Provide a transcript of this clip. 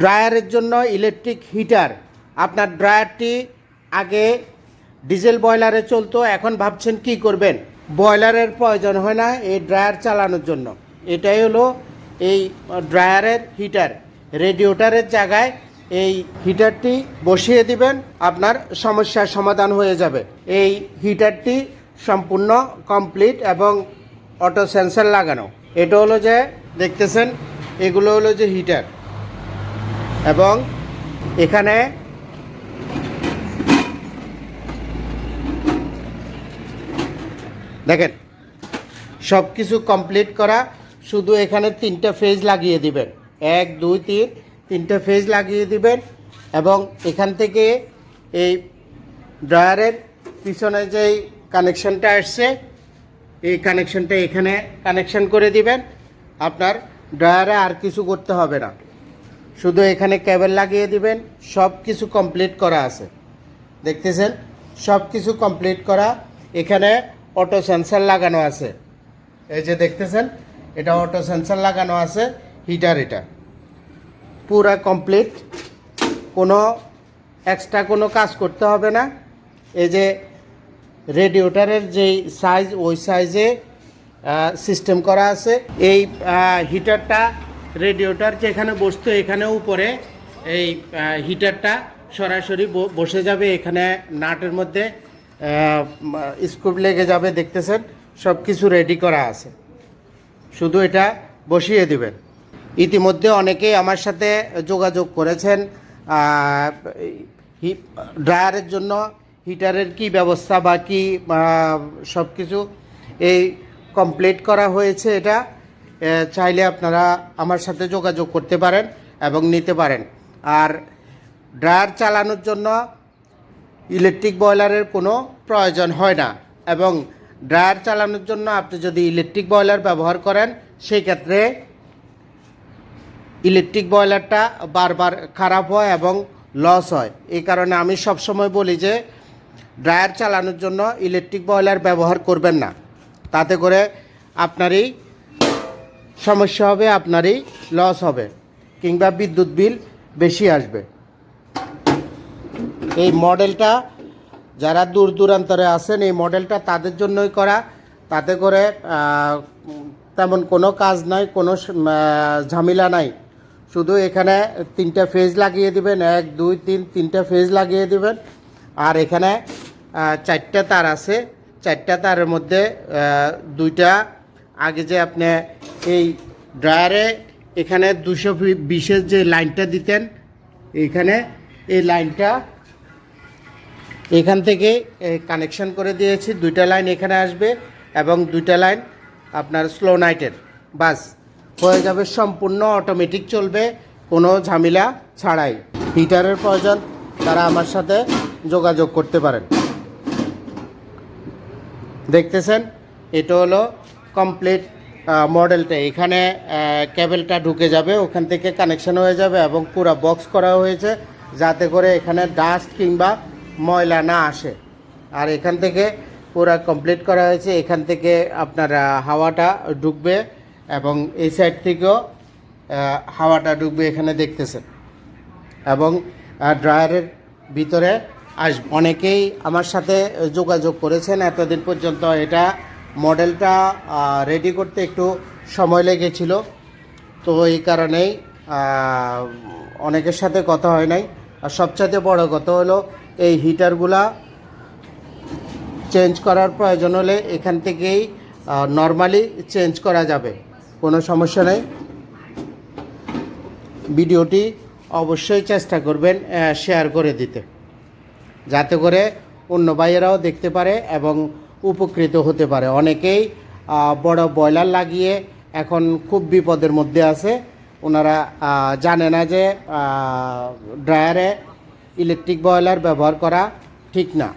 ড্রায়ারের জন্য electric heater. আপনার ড্রায়ারটি আগে ডিজেল বয়লারে চলতো, এখন ভাবছেন কি করবেন? বয়লারের প্রয়োজন হয় না এই ড্রায়ার চালানোর জন্য। এটাই হলো এই ড্রায়ারের হিটার। রেডিওটারের জায়গায় এই হিটারটি বসিয়ে দিবেন, আপনার সমস্যার সমাধান হয়ে যাবে। এই হিটারটি সম্পূর্ণ কমপ্লিট এবং অটো সেন্সার লাগানো। এটা হলো যে, দেখতেছেন, এগুলো হলো যে হিটার। এবং এখানে দেখেন সব কিছু কমপ্লিট করা, শুধু এখানে তিনটা ফেজ লাগিয়ে দিবেন। এক, দুই, তিন, তিনটা ফেজ লাগিয়ে দিবেন এবং এখান থেকে এই ড্রয়ারের পিছনে যেই কানেকশনটা আসছে, এই কানেকশনটা এখানে কানেকশন করে দিবেন। আপনার ড্রয়ারে আর কিছু করতে হবে না। শুধু এখানে কেবল লাগিয়ে দিবেন সব কিছু কমপ্লিট করা আছে। দেখতেছেন? সব কিছু কমপ্লিট করা, এখানে অটো সেন্সার লাগানো আছে। এই যে দেখতেছেন? এটা অটো সেন্সার লাগানো আছে হিটার এটা। পুরা কমপ্লিট কোনো এক্সট্রা কোনো কাজ করতে হবে না। এই যে রেডিওটারের যেই সাইজ ওই সাইজে সিস্টেম করা আছে। এই হিটারটা রেডিওটার যেখানে বসতো এখানে উপরে এই হিটারটা সরাসরি বসে যাবে। এখানে নাটের মধ্যে স্ক্রুপ লেগে যাবে, দেখতেছেন? সব কিছু রেডি করা আছে। শুধু এটা বসিয়ে দিবেন। ইতিমধ্যে অনেকেই আমার সাথে যোগাযোগ করেছেন ড্রায়ারের জন্য হিটারের কি ব্যবস্থা বা কি সব কিছু এই কমপ্লিট করা হয়েছে এটা। চাইলে আপনারা আমার সাথে যোগাযোগ করতে পারেন এবং নিতে পারেন। আর ড্রায়ার চালানোর জন্য ইলেকট্রিক বয়লারের কোনো প্রয়োজন হয় না এবং ড্রায়ার চালানোর জন্য আপনি যদি ইলেকট্রিক বয়লার ব্যবহার করেন সেই ক্ষেত্রে ইলেকট্রিক বয়লারটা বারবার খারাপ হয় এবং লস হয়। এই কারণে আমি সবসময় বলি যে, ড্রায়ার চালানোর জন্য ইলেকট্রিক বয়লার ব্যবহার করবেন না। তাতে করে আপনারই সমস্যা হবে, আপনারই লস হবে, কিংবা বিদ্যুৎ বিল বেশি আসবে। এই মডেলটা যারা দূর দূরান্তরে আছেন, এই মডেলটা তাদের জন্যই করা। তাতে করে তেমন কোনো কাজ নাই, কোনো ঝামেলা নাই। শুধু এখানে তিনটা ফেজ লাগিয়ে দিবেন, এক, দুই, তিন, তিনটা ফেজ লাগিয়ে দিবেন। আর এখানে চারটা তার আছে। চারটা তারের মধ্যে দুইটা আগে যে আপনি এই ড্রায়ারে এখানে দুশো বিশের যে লাইনটা দিতেন এইখানে এই লাইনটা এখান থেকে কানেকশন করে দিয়েছি। দুইটা লাইন এখানে আসবে এবং দুইটা লাইন আপনার স্লো নাইটের। বাস, হয়ে যাবে সম্পূর্ণ অটোমেটিক চলবে, কোনো ঝামেলা ছাড়াই। হিটারের প্রয়োজন, তারা আমার সাথে যোগাযোগ করতে পারেন। দেখতেছেন? এটা হলো কমপ্লিট মডেলটা এখানে কেবলটা ঢুকে যাবে, ওখান থেকে কানেকশন হয়ে যাবে এবং পুরো বক্স করা হয়েছে, যাতে করে এখানে ডাস্ট কিংবা ময়লা না আসে। আর এখান থেকে পুরো কমপ্লিট করা হয়েছে, এখান থেকে আপনার হাওয়াটা ঢুকবে এবং এই সাইড থেকেও হাওয়াটা ঢুকবে এখানে দেখতেছেন। এবং ড্রায়ারের ভিতরে আস অনেকেই আমার সাথে যোগাযোগ করেছেন, এতদিন পর্যন্ত এটা মডেলটা রেডি করতে একটু সময় লেগেছিল। তো এই কারণেই অনেকের সাথে কথা হয় নাই। আর সবচাইতে বড় কথা হলো, এই হিটারগুলা চেঞ্জ করার প্রয়োজন হলে এখান থেকেই নর্মালি চেঞ্জ করা যাবে। কোনো সমস্যা নেই। ভিডিওটি অবশ্যই চেষ্টা করবেন শেয়ার করে দিতে। যাতে করে অন্য ভাইয়েরাও দেখতে পারে এবং উপকৃত হতে পারে। অনেকেই বড় বয়লার লাগিয়ে এখন খুব বিপদের মধ্যে আছে। ওনারা জানে না যে ড্রায়ারে ইলেকট্রিক বয়লার ব্যবহার করা ঠিক না।